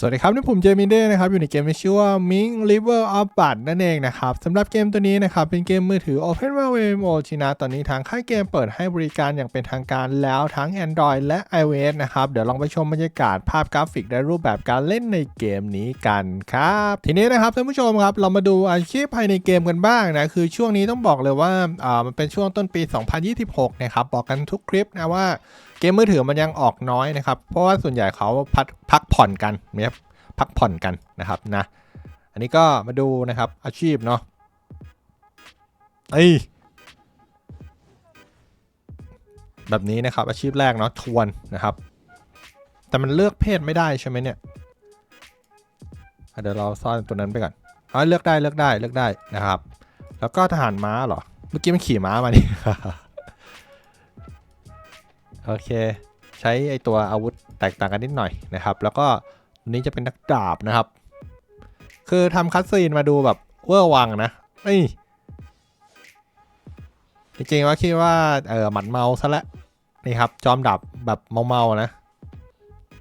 สวัสดีครับ นี่ผมเจมินเด้นะครับ อยู่ในเกมที่ชื่อว่า Ming River of Blood นั่นเองนะครับสำหรับเกมตัวนี้นะครับ เป็นเกมมือถือ Open World MMO ชินะ ตอนนี้ทางค่ายเกมเปิดให้บริการอย่างเป็นทางการแล้วทั้ง Android และ iOS นะครับ เดี๋ยวลองไปชมบรรยากาศภาพกราฟิกและรูปแบบการเล่นในเกมนี้กันครับ ทีนี้นะครับท่านผู้ชมครับ เรามาดูอาชีพภายในเกมกันบ้างนะ คือช่วงนี้ต้องบอกเลยว่าอ่ามันเป็นช่วงต้นปี 2026 นะครับ บอกกันทุกคลิปนะว่า เกมมือถือมันยังออกน้อยนะครับ เพราะว่าส่วนใหญ่เขาพักพักผ่อนกันนะครับพักผ่อนกันนะครับนะ อันนี้ก็มาดูนะครับอาชีพเนาะเอ้แบบนี้นะครับ อาชีพแรกเนาะทวนนะครับ แต่มันเลือกเพศไม่ได้ใช่ไหมเนี่ยเดี๋ยวเราซ่อนตัวนั้นไปก่อนอ๋อเลือกได้เลือกได้เลือกได้นะครับ แล้วก็ทหารม้าเหรอ เมื่อกี้มันขี่ม้ามานี่ โอเค ใช้ไอตัวอาวุธแตกต่างกันนิดหน่อยนะครับ แล้วก็ตัวนี้จะเป็นนักดาบนะครับ คือทำคัตซีนมาดูแบบเวอร์วังนะเอ้ยจริงๆว่าคิดว่าเออหมัดเมาซะแล้วนี่ครับ จอมดาบแบบเมาๆนะ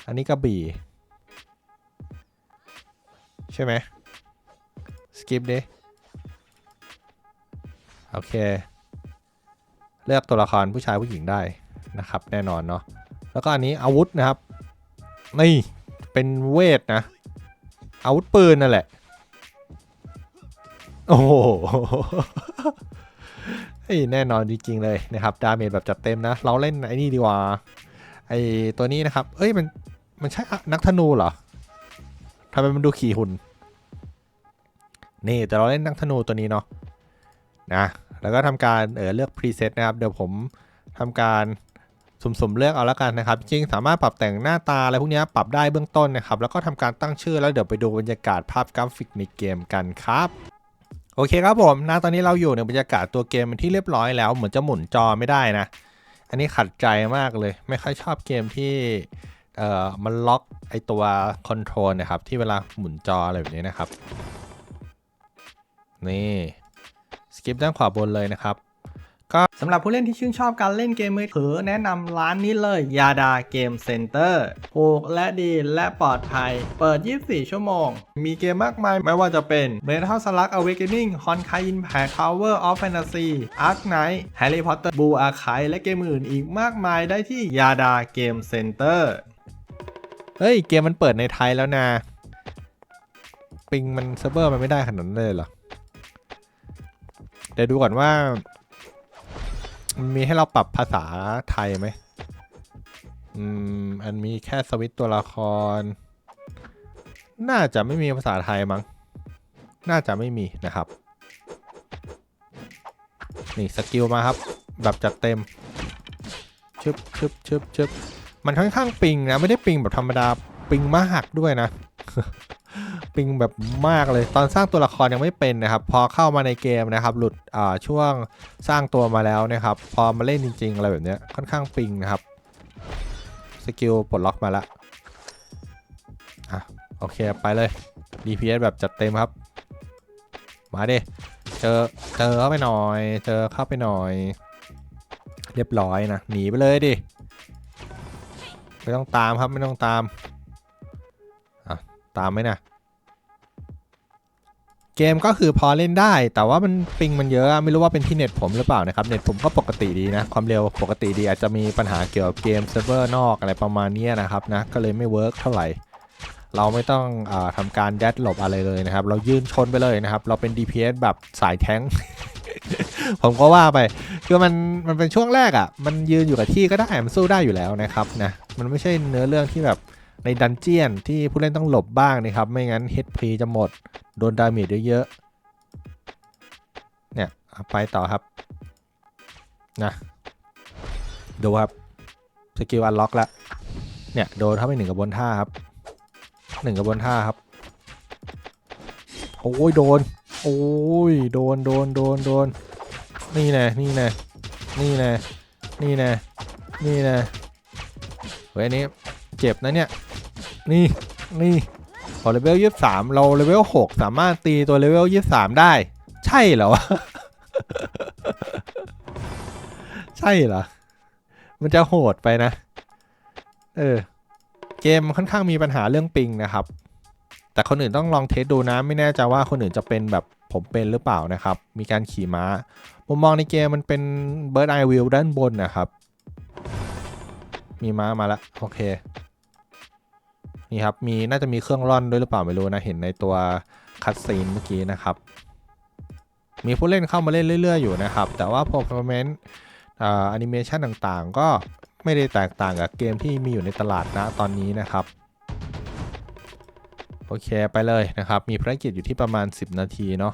อันนี้ก็บี่ ใช่ไหมสกิปดิโอเค เลือกตัวละครผู้ชายผู้หญิงได้ นะครับ แน่นอนเนาะแล้วก็อันนี้อาวุธนะครับนี่เป็นเวทนะ อาวุธปืนนั่นแหละ โอ้โหเฮ้ยแน่นอนจริงๆเลยนะครับดาเมจแบบจัดเต็มนะ เราเล่นไอ้นี่ดีกว่าไอ้ตัวนี้นะครับ เอ้ยมันมันใช่นักธนูเหรอทำไมมันดูขี่หุ่นนี่แต่เราเล่นนักธนูตัวนี้เนาะนะแล้วก็ทำการเออเลือกพรีเซตนะครับ เดี๋ยวผมทำการ สุ่มๆเลือกเอาแล้วกันนะครับจริงสามารถปรับแต่งหน้าตาอะไรพวกนี้ปรับได้เบื้องต้นนะครับแล้วก็ทำการตั้งชื่อแล้วเดี๋ยวไปดูบรรยากาศภาพกราฟิกในเกมกันครับโอเคครับผมนะตอนนี้เราอยู่ในบรรยากาศตัวเกมเป็นที่เรียบร้อยแล้วเหมือนจะหมุนจอไม่ได้นะ อันนี้ขัดใจมากเลย ไม่ค่อยชอบเกมที่เอ่อมันล็อกไอตัวคอนโทรลนะครับที่เวลาหมุนจออะไรแบบนี้นะครับนี่สกิปด้านขวาบนเลยนะครับ ก็สำหรับผู้เล่นที่ชื่นชอบการเล่นเกมมือถือแนะนำร้านนี้เลยยาดาเกมเซ็นเตอร์ถูกและดีและปลอดภัย เปิด 24 ชั่วโมง มีเกมมากมายไม่ว่าจะเป็น Metal Slug Awakening Honkai Impact Tower of Fantasy Ark Knight Harry Potter Blue Archive และเกมอื่นอีกมากมายได้ที่ยาดาเกมเซ็นเตอร์เฮ้ย เกมมันเปิดในไทยแล้วนะปิงมันเซิร์ฟเวอร์มันไม่ได้ขนาดนั้นเลยเหรอเดี๋ยวดูก่อนว่า มันมีให้เราปรับภาษาไทยไหมอืมอันมีแค่สวิตตัวละคร น่าจะไม่มีภาษาไทยมั้ง น่าจะไม่มีนะครับ นี่สกิลมาครับ แบบจัดเต็ม ชึบชึบชึบชึบมันค่อนข้างปิงนะ ไม่ได้ปิงแบบธรรมดา ปิงมากด้วยนะ ปิงแบบมากเลย ตอนสร้างตัวละครยังไม่เป็นนะครับ พอเข้ามาในเกมนะครับ หลุดอ่าช่วงสร้างตัวมาแล้วนะครับ พอมาเล่นจริง ๆ อะไรแบบเนี้ยค่อนข้างปิงนะครับ สกิลปลดล็อกมาล้วอะโอเคไปเลย DPS แบบจัดเต็มครับ มาดิเจอเจอเข้าไปหน่อย เจอเข้าไปหน่อย เรียบร้อยนะ หนีไปเลยดิ ไม่ต้องตามครับไม่ต้องตาม อะ ตามไหมนะ เกมก็คือพอเล่นได้ แต่ว่ามันปิงมันเยอะไม่รู้ว่าเป็นที่เน็ตผมหรือเปล่านะครับ เน็ตผมก็ปกติดีนะ ความเร็วปกติดีอาจจะมีปัญหาเกี่ยวกับเกมเซิร์ฟเวอร์นอกอะไรประมาณนี้นะครับนะก็เลยไม่เวิร์กเท่าไหร่ เราไม่ต้องอาทำการยัดหลบอะไรเลยนะครับ เรายืนชนไปเลยนะครับ เราเป็น DPS แบบสายแท้งผมก็ว่าไปคือมันมันเป็นช่วงแรกอะ่ะ มันยืนอยู่กับที่ก็ได้มันสู้ได้อยู่แล้วนะครับนะมันไม่ใช่เนื้อเรื่องที่แบบ ในดันเจียนที่ผู้เล่นต้องหลบบ้างนะครับ ไม่งั้น HP จะหมด โดนดาเมจเยอะๆ เนี่ยไปต่อครับ นะดูครับ สกิลอันล็อกแล้วเนี่ยโดนเข้าไปหนึ่งกับบนท่าครับหนึ่งกับบนท่าครับ โอ้ยโดน โอ้ยโดนโดนโดนโดน นี่แน่นี่แน่นี่แน่นี่แน่นี่แน่เฮ้ยอันนี้เจ็บนะเนี่ย นี่นี่พอเลเวลยี่สามเราเลเวลหกสามารถตีตัวเลเวลยี่สามได้ ใช่เหรอใช่เหรอ มันจะโหดไปนะ เออ เกมค่อนข้างมีปัญหาเรื่องปิงนะครับ แต่คนอื่นต้องลองเทสดูนะ ไม่แน่ใจว่าคนอื่นจะเป็นแบบผมเป็นหรือเปล่านะครับ มีการขี่ม้า มุมมองในเกมมันเป็น Bird Eye View ด้านบนนะครับ มีม้ามาแล้วโอเค นี่ครับมีน่าจะมีเครื่องร่อนด้วยหรือเปล่าไม่รู้นะเห็นในตัวคัดซีนเมื่อกี้นะครับ มีผู้เล่นเข้ามาเล่นเรื่อยๆอยู่นะครับ แต่ว่า performance อ่าแอนิเมชันต่างๆ ก็ไม่ได้แตกต่างกับเกมที่มีอยู่ในตลาดนะตอนนี้นะครับโอเคไปเลยนะครับ มีภารกิจอยู่ที่ประมาณ 10 นาทีเนาะ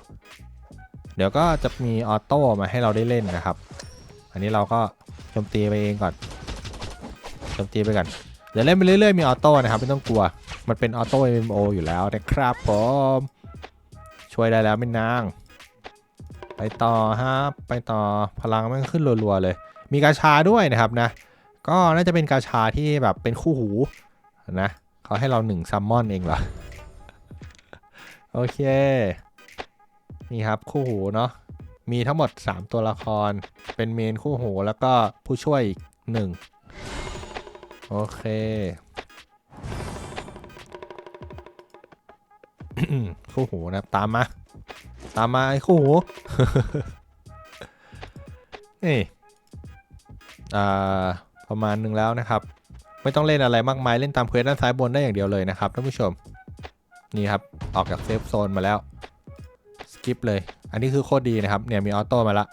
เดี๋ยวก็จะมีออโต้มาให้เราได้เล่นนะครับ อันนี้เราก็โจมตีไปเองก่อนโจมตีไปก่อน เดี๋ยวเล่นไปเรื่อยๆมีออโต้นะครับไม่ต้องกลัว มันเป็นออโต้ MMO อยู่แล้วนะครับผมช่วยได้แล้วไม่นาง ไปต่อฮะไปต่อพลังมันขึ้นรัวๆเลย มีกาชาด้วยนะครับนะ ก็น่าจะเป็นกาชาที่แบบเป็นคู่หูนะเขาให้เราหนึ่งซัมมอนเองเหรอ โอเค นี่ครับคู่หูเนาะมีทั้งหมด 3 ตัวละครเป็นเมนคู่หูแล้วก็ผู้ช่วยอีกหนึ่ง โอเค คู่หูนะตามมา ตามมาไอ้คู่หู นี่ อ่า ประมาณหนึ่งแล้วนะครับ ไม่ต้องเล่นอะไรมากมายเล่นตามเควสด้านซ้ายบนได้อย่างเดียวเลยนะครับท่านผู้ชม นี่ครับ ออกจากเซฟโซนมาแล้ว สกิปเลย อันนี้คือโคตรดีนะครับ เนี่ยมีออโต้มาละ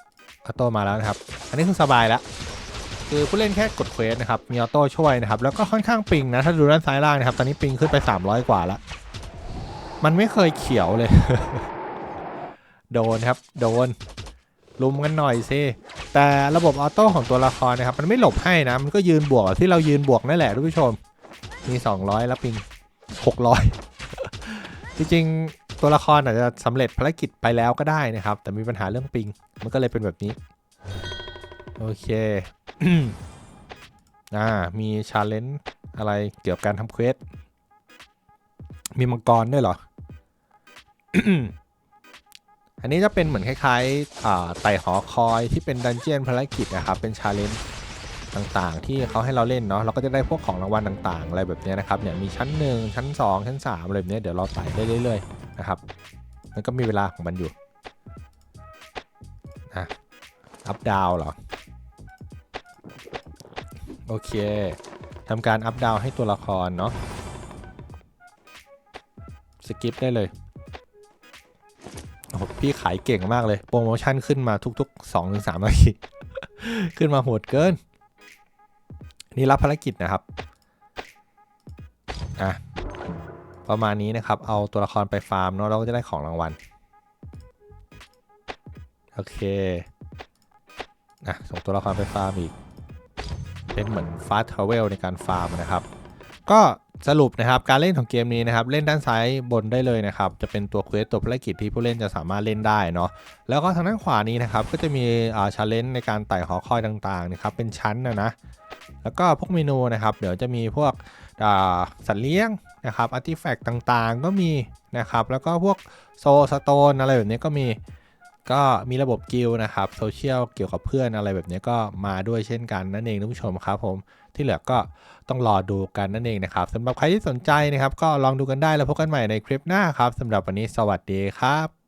ออโต้มาแล้วนะครับ อันนี้คือสบายแล้ว คือผู้เล่นแค่กดเควสนะครับ มีออโต้ช่วยนะครับ แล้วก็ค่อนข้างปิงนะ ถ้าดูด้านซ้ายล่างนะครับ ตอนนี้ปิงขึ้นไป 300 กว่าล้วมันไม่เคยเขียวเลย โดนครับ โดน ลุมกันหน่อยซิแต่ระบบออโต้ของตัวละครนะครับ มันไม่หลบให้นะ มันก็ยืนบวกที่เรายืนบวกนั่นแหละทุกผู้ชม มี 200 แล้วปิง 600 จริงๆ ตัวละครอาจจะสำเร็จภารกิจไปแล้วก็ได้นะครับ แต่มีปัญหาเรื่องปิง มันก็เลยเป็นแบบนี้ โอเค อ่า มีชาเลนจ์อะไรเกี่ยวกับการทำเควส มีมังกรด้วยเหรอ อันนี้จะเป็นเหมือนคล้ายๆอ่าไต่หอคอยที่เป็นดันเจียนภารกิจนะครับ เป็นชาเลนจ์ต่างๆ ที่เขาให้เราเล่นเนาะ เราก็จะได้พวกของรางวัลต่างๆ อะไรแบบนี้นะครับ เนี่ย มีชั้น 1 ชั้น 2 ชั้น3อะไรแบบนี้เดี๋ยวเราไต่ได้เรื่อยๆ นะครับ มันก็มีเวลาของมันอยู่นะอัพดาวเหรอ โอเคทำการอัพดาวให้ตัวละครเนาะสกิปได้เลยโอ้โหพี่ขายเก่งมากเลย โปรโมชั่นขึ้นมาทุกๆ2-3นาทีขึ้นมาโหดเกิน นี่รับภารกิจนะครับอะประมาณนี้นะครับ เอาตัวละครไปฟาร์มเนาะเราก็จะได้ของรางวัล โอเคอะส่งตัวละครไปฟาร์มอีก เป็นเหมือนฟาสทราเวลในการฟาร์มนะครับ ก็สรุปนะครับการเล่นของเกมนี้นะครับเล่นด้านซ้ายบนได้เลยนะครับจะเป็นตัวเควสตัวภารกิจที่ผู้เล่นจะสามารถเล่นได้เนาะแล้วก็ทางด้านขวานี้นะครับก็จะมีอ่าชาเลนจ์ในการไต่หอคอยต่างๆนะครับเป็นชั้นนะนะแล้วก็พวกเมนูนะครับเดี๋ยวจะมีพวกอ่าสัตว์เลี้ยงนะครับอาร์ติแฟกต์ต่างๆ ก็มีนะครับแล้วก็พวกโซสโตนอะไรแบบนี้ก็มี ก็มีระบบกิลนะครับโซเชียลเกี่ยวกับเพื่อนอะไรแบบนี้ก็มาด้วยเช่นกันนั่นเองท่านผู้ชมครับผมที่เหลือก็ต้องรอดูกันนั่นเองนะครับสำหรับใครที่สนใจนะครับ ก็ลองดูกันได้แล้วพบกันใหม่ในคลิปหน้าครับสำหรับวันนี้สวัสดีครับ